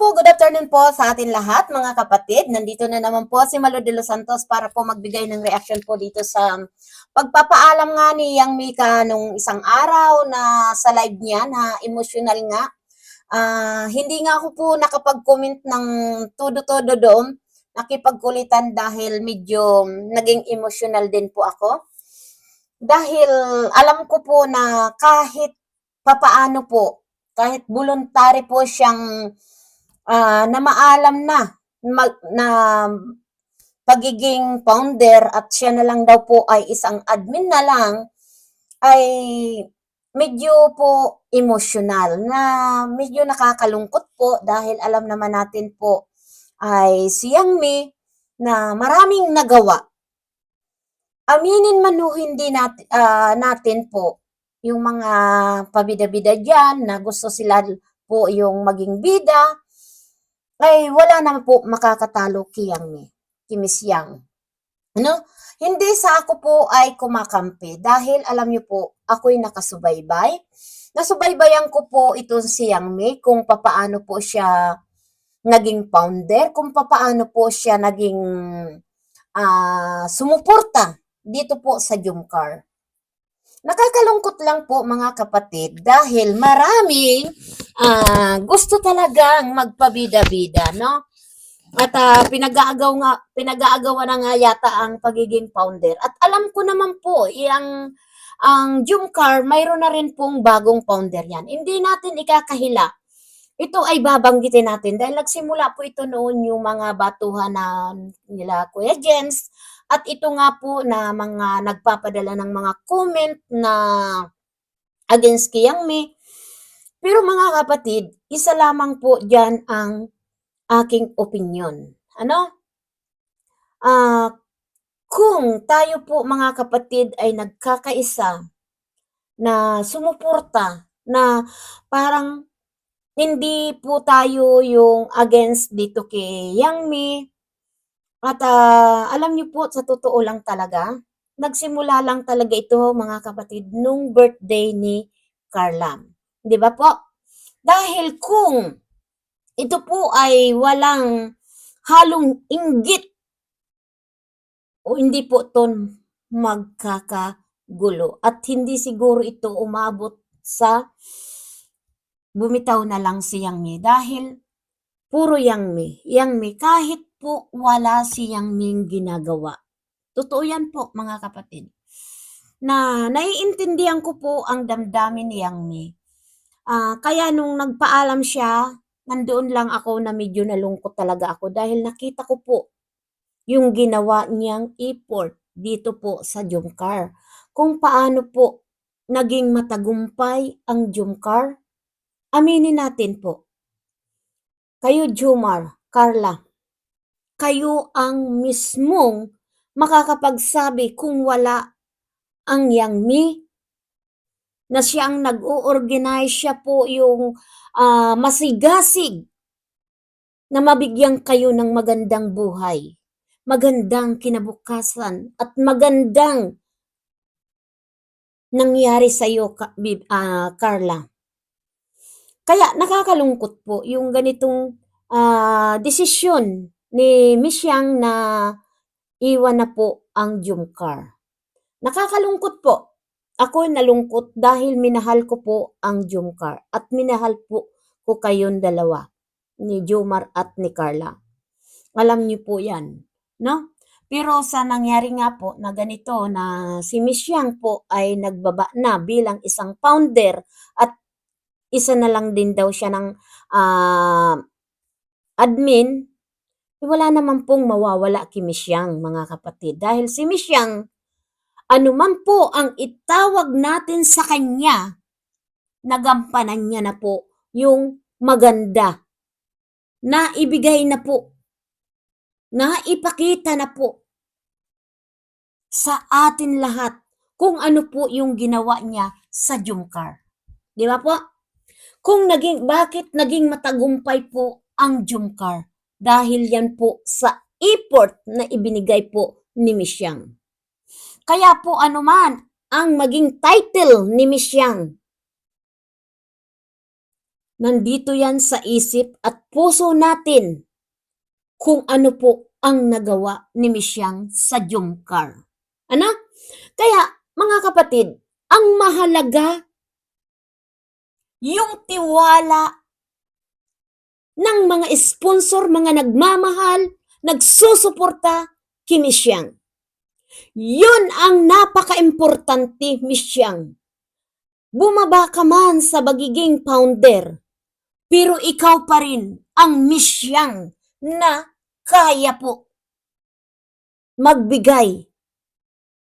po, good afternoon po sa atin lahat mga kapatid. Nandito na naman po si Malo de los Santos para po magbigay ng reaction po dito sa pagpapaalam nga ni Yang Mika nung isang araw na sa live niya na emotional nga. Ah, hindi nga ako po nakapag-comment ng todo-todo doon. Nakipagkulitan dahil medyo naging emotional din po ako. Dahil alam ko po na kahit papaano po, kahit voluntary po siyang ah, na maalam na mag, na pagiging founder at siya na lang daw po ay isang admin na lang ay medyo po emotional na medyo nakakalungkot po dahil alam naman natin po ay si Yang Mi na maraming nagawa. Aminin man o hindi natin, natin po yung mga pabida-bida dyan na gusto sila po yung maging bida, ay wala naman po makakatalo kay Yang Mi, kay Miss Yang. Ano? Hindi sa ako po ay kumakampi dahil alam niyo po, ako'y nakasubaybay. Nasubaybayan ko po ito si Yang Mi kung papaano po siya naging founder, kung papaano po siya naging ah, sumuporta dito po sa Jumcar. Nakakalungkot lang po mga kapatid dahil maraming ah, gusto talagang magpabida-bida, no? At ah, pinag-aagaw nga, pinag-aagawan na nga yata ang pagiging founder. At alam ko naman po, yung ang Jumcar, mayroon na rin pong bagong founder yan. Hindi natin ikakahila. Ito ay babanggitin natin dahil nagsimula po ito noon yung mga batuhan na nila Kuya Jens at ito nga po na mga nagpapadala ng mga comment na against kay Yang Mi. Pero mga kapatid, isa lamang po dyan ang aking opinion. Ano? Ah, kung tayo po mga kapatid ay nagkakaisa na sumuporta na parang hindi po tayo yung against dito kay Yang Mi, at ah, alam niyo po, sa totoo lang talaga, nagsimula lang talaga ito mga kapatid nung birthday ni Carla. Di ba po? Dahil kung ito po ay walang halong inggit o hindi po ito magkakagulo at hindi siguro ito umabot sa bumitaw na lang si Yang Mi dahil puro Yang Mi. Yang Mi kahit po wala si Yang Ming ginagawa. Totoo yan po mga kapatid. Na naiintindihan ko po ang damdamin ni Yang Mi. Ah, kaya nung nagpaalam siya, nandoon lang ako na medyo nalungkot talaga ako dahil nakita ko po yung ginawa niyang effort dito po sa Jumcar. Kung paano po naging matagumpay ang Jumcar, aminin natin po. Kayo Jumar, Carla, kayo ang mismong makakapagsabi kung wala ang Yang Mi na siya ang nag-o-organize siya po yung ah, masigasig na mabigyan kayo ng magandang buhay, magandang kinabukasan at magandang nangyari sa iyo Carla. Kaya nakakalungkot po yung ganitong ah, desisyon ni Miss Yang na iwan na po ang Jumcar. Nakakalungkot po. Ako nalungkot dahil minahal ko po ang Jumcar at minahal po ko kayong dalawa ni Jomar at ni Carla. Alam niyo po yan, no? Pero sa nangyari nga po na ganito na si Miss Yang po ay nagbaba na bilang isang founder at isa na lang din daw siya ng ah, admin, eh, wala naman pong mawawala kay Miss Yang, mga kapatid. Dahil si Miss Yang, anuman po ang itawag natin sa kanya, nagampanan niya na po yung maganda na ibigay na po, na ipakita na po sa atin lahat kung ano po yung ginawa niya sa Jumcar. Di ba po? Kung naging, bakit naging matagumpay po ang Jumcar? Dahil yan po sa effort na ibinigay po ni Miss Yang. Kaya po anuman ang maging title ni Miss Yang, nandito yan sa isip at puso natin kung ano po ang nagawa ni Misyang sa Jumcar. Ano? Kaya, mga kapatid, ang mahalaga yung tiwala ng mga sponsor, mga nagmamahal, nagsusuporta kay Misyang. Yun ang napaka-importante, Misyang. Bumaba ka man sa bagiging founder, pero ikaw pa rin ang Misyang na kaya po magbigay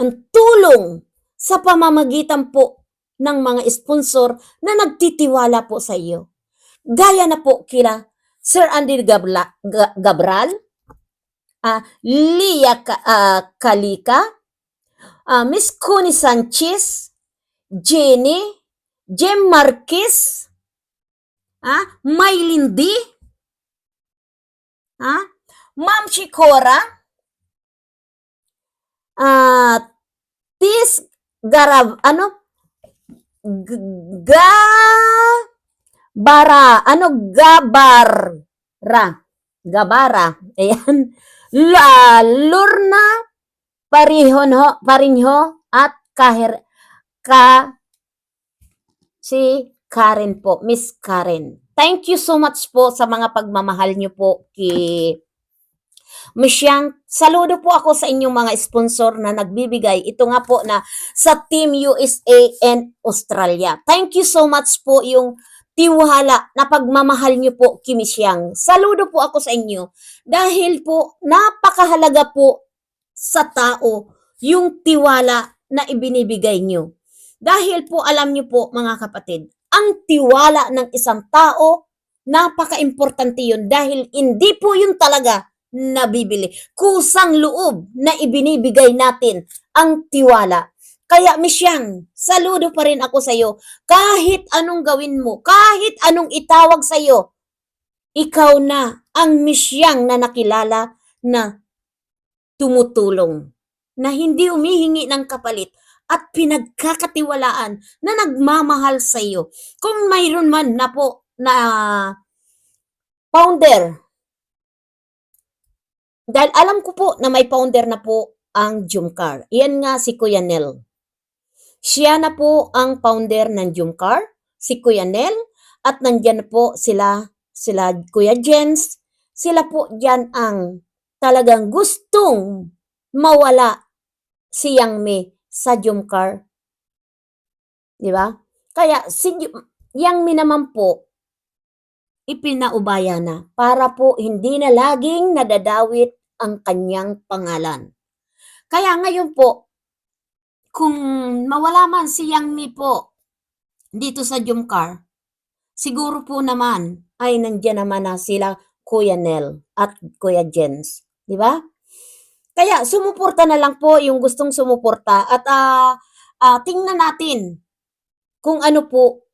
ng tulong sa pamamagitan po ng mga sponsor na nagtitiwala po sa iyo. Gaya na po kila Sir Andy Gabla, Ga- Gabral, ah, Lia ah, Kalika, ah, Miss Connie Sanchez, Jenny, Jem Marquez, ah, Maylin D, ah, Ma'am Chikora, ah, Tis Garab, ano, ga, bara, ano, gabara, gabara, ayan, La, Lurna, Parihonho, Parinho, at Kahir, ka, si Karen po, Miss Karen. Thank you so much po sa mga pagmamahal niyo po kay Misyang, saludo po ako sa inyong mga sponsor na nagbibigay. Ito nga po na sa Team USA and Australia. Thank you so much po yung tiwala na pagmamahal niyo po kay Misyang. Saludo po ako sa inyo dahil po napakahalaga po sa tao yung tiwala na ibinibigay niyo. Dahil po alam niyo po mga kapatid, ang tiwala ng isang tao, napaka-importante yun dahil hindi po yun talaga nabibili. Kusang loob na ibinibigay natin ang tiwala. Kaya Misyang, saludo pa rin ako sa iyo. Kahit anong gawin mo, kahit anong itawag sa iyo, ikaw na ang Misyang na nakilala na tumutulong, na hindi humihingi ng kapalit at pinagkakatiwalaan na nagmamahal sa iyo. Kung mayroon man na po na founder dahil alam ko po na may founder na po ang Jumcar. Iyan nga si Kuya Nel. Siya na po ang founder ng Jumcar, si Kuya Nel, at nandyan na po sila, sila Kuya Jens, sila po dyan ang talagang gustong mawala si Yang Mi sa Jumcar. Di ba? Kaya si Yang Mi naman po, ipinaubaya na para po hindi na laging nadadawit ang kanyang pangalan. Kaya ngayon po, kung mawala man si Yang Mi po dito sa Jumcar, siguro po naman ay nandiyan naman na sila Kuya Nel at Kuya Jens. Di ba? Kaya sumuporta na lang po yung gustong sumuporta at ah ah, tingnan natin kung ano po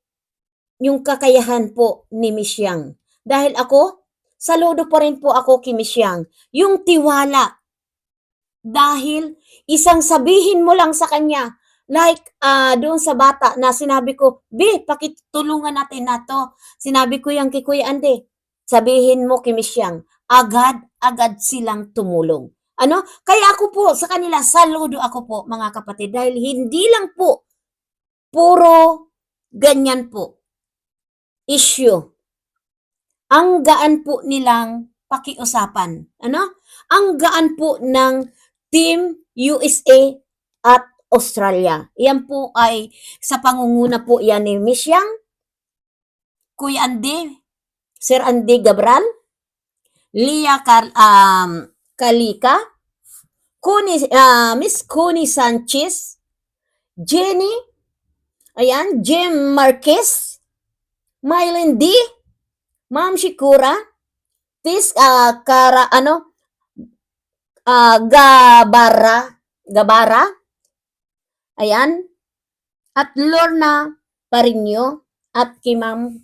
yung kakayahan po ni Miss Yang. Dahil ako, saludo pa rin po ako kay Miss Yang. Yung tiwala. Dahil isang sabihin mo lang sa kanya, like ah doon sa bata na sinabi ko, Bi, pakitulungan natin na to. Sinabi ko yan kay Ande, sabihin mo kay Miss Yang, agad-agad silang tumulong. Ano? Kaya ako po sa kanila, saludo ako po mga kapatid dahil hindi lang po puro ganyan po issue. Ang gaan po nilang pakiusapan. Ano? Ang gaan po ng Team USA at Australia. Yan po ay sa pangunguna po yan ni Miss Yang, Kuya Andy, Sir Andy Gabral, Lia Car um, Kalika, Kuni, ah, Miss Connie Sanchez, Jenny, ayan, Jim Marquez, Mylene D, Ma'am Shikura, Tis, ah, Kara, ano, ah, Gabara, Gabara, ayan, at Lorna Parinyo, at kay Ma'am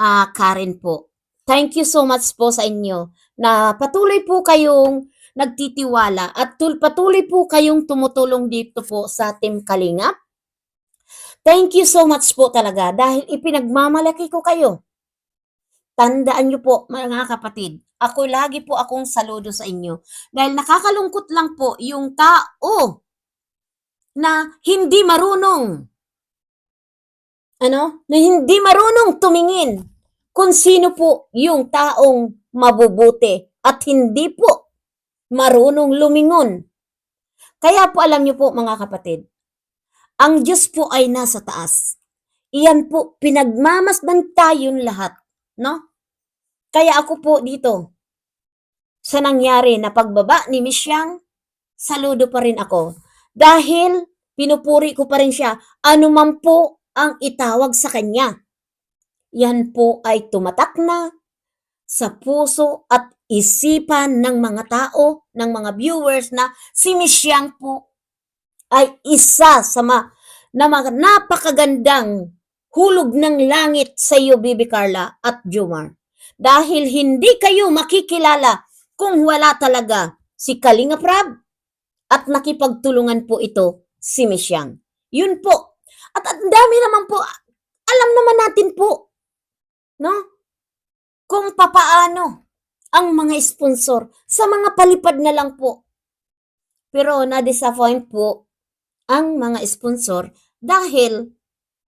ah, Karen po. Thank you so much po sa inyo na patuloy po kayong nagtitiwala at tul- patuloy po kayong tumutulong dito po sa Team Kalingap. Thank you so much po talaga dahil ipinagmamalaki ko kayo. Tandaan niyo po mga kapatid, ako lagi po akong saludo sa inyo. Dahil nakakalungkot lang po yung tao na hindi marunong ano, na hindi marunong tumingin kung sino po yung taong mabubuti at hindi po marunong lumingon. Kaya po alam niyo po mga kapatid, ang Diyos po ay nasa taas. Iyan po, pinagmamasdan tayong lahat, no? Kaya ako po dito, sa nangyari na pagbaba ni Miss Yang, saludo pa rin ako. Dahil pinupuri ko pa rin siya, anuman po ang itawag sa kanya. Yan po ay tumatak na sa puso at isipan ng mga tao, ng mga viewers na si Miss Yang po ay isa sa ma, na napakagandang hulog ng langit sa iyo, Bibi Carla at Jumar. Dahil hindi kayo makikilala kung wala talaga si Kalinga Prab at nakipagtulungan po ito si Miss Yang. Yun po. At ang dami naman po, alam naman natin po, no? Kung papaano ang mga sponsor sa mga palipad na lang po. Pero na-disappoint po ang mga sponsor dahil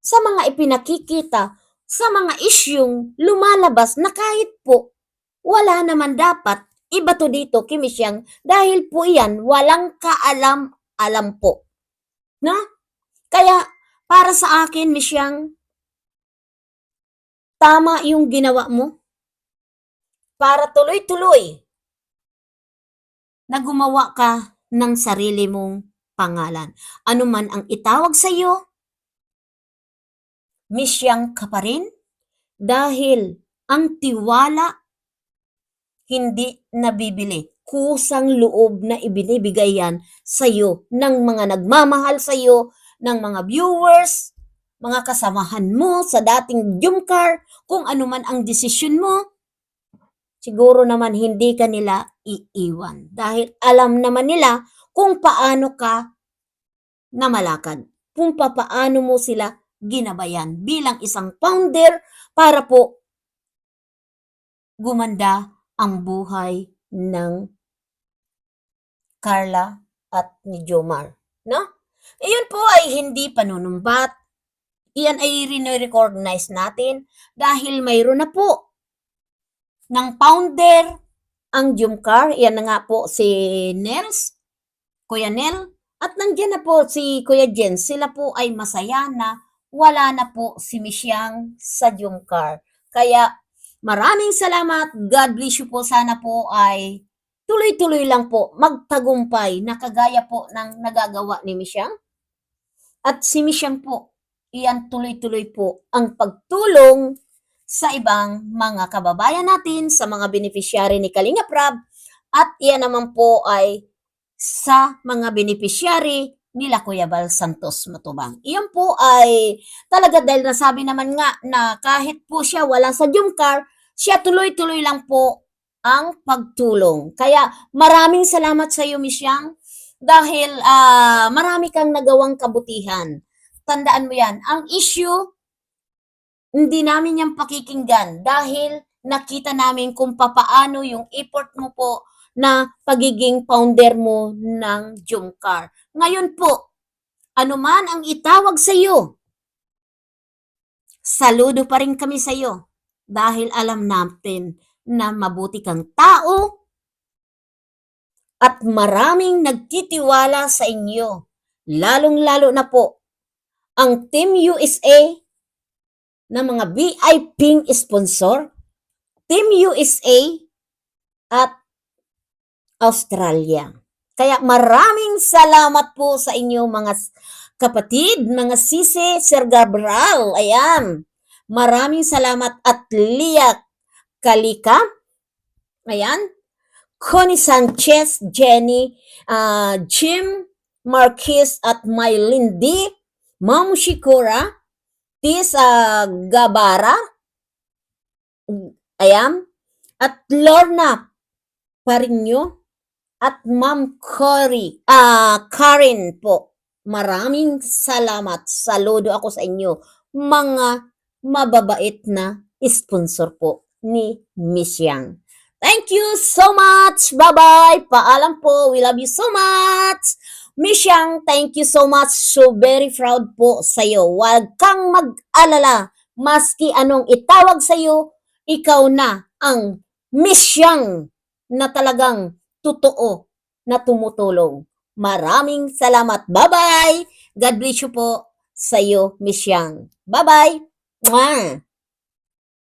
sa mga ipinakikita, sa mga isyung lumalabas na kahit po wala naman dapat iba to dito kay Miss Yang dahil po yan walang kaalam-alam po. Na? Kaya para sa akin, Miss Yang, tama yung ginawa mo para tuloy-tuloy na gumawa ka ng sarili mong pangalan. Ano man ang itawag sa iyo, misyang ka pa rin dahil ang tiwala hindi nabibili. Kusang loob na ibinibigay yan sa iyo ng mga nagmamahal sa iyo, ng mga viewers, mga kasamahan mo sa dating Jumcar, kung ano man ang desisyon mo, siguro naman hindi ka nila iiwan. Dahil alam naman nila kung paano ka namalakad, kung papaano mo sila ginabayan bilang isang founder para po gumanda ang buhay ng Carla at ni Jomar. No? Iyon po ay hindi panunumbat. Iyan ay rin-recognize natin dahil mayroon na po ng founder ang Jumcar. Yan na nga po si Nels, Kuya Nel, at nandiyan na po si Kuya Jen. Sila po ay masaya na wala na po si Misyang sa Jumcar. Kaya maraming salamat. God bless you po. Sana po ay tuloy-tuloy lang po magtagumpay na kagaya po ng nagagawa ni Misyang. At si Misyang po, iyan tuloy-tuloy po ang pagtulong sa ibang mga kababayan natin, sa mga beneficiary ni Kalinga Prab, at iyan naman po ay sa mga beneficiary nila Kuya Bal Santos Matubang. Iyon po ay talaga dahil nasabi naman nga na kahit po siya wala sa Jumcar, siya tuloy-tuloy lang po ang pagtulong. Kaya maraming salamat sa iyo, Miss Yang, dahil ah, marami kang nagawang kabutihan. Tandaan mo yan. Ang issue, hindi namin yan pakikinggan dahil nakita namin kung papaano yung effort mo po na pagiging founder mo ng Jumcar. Ngayon po, anuman ang itawag sa iyo, saludo pa rin kami sa iyo dahil alam natin na mabuti kang tao at maraming nagtitiwala sa inyo. Lalong-lalo na po ang Team USA na mga VIP sponsor, Team USA at Australia. Kaya maraming salamat po sa inyo mga kapatid, mga sisi, Sir Gabriel. Ayan. Maraming salamat at Lia Kalika. Ayan. Connie Sanchez, Jenny, ah, Jim Marquez at Mylene D. Ma'am Shikura, Tis ah, Gabara, ayan, at Lorna Parinyo, at Ma'am Cory, ah, Karen po. Maraming salamat. Saludo ako sa inyo, mga mababait na sponsor po ni Miss Yang. Thank you so much. Bye-bye. Paalam po. We love you so much. Miss Yang, thank you so much. So very proud po sa'yo. Huwag kang mag-alala. Maski anong itawag sa'yo, ikaw na ang Miss Yang na talagang totoo na tumutulong. Maraming salamat. Bye-bye. God bless you po sa'yo, Miss Yang. Bye-bye. Mwah!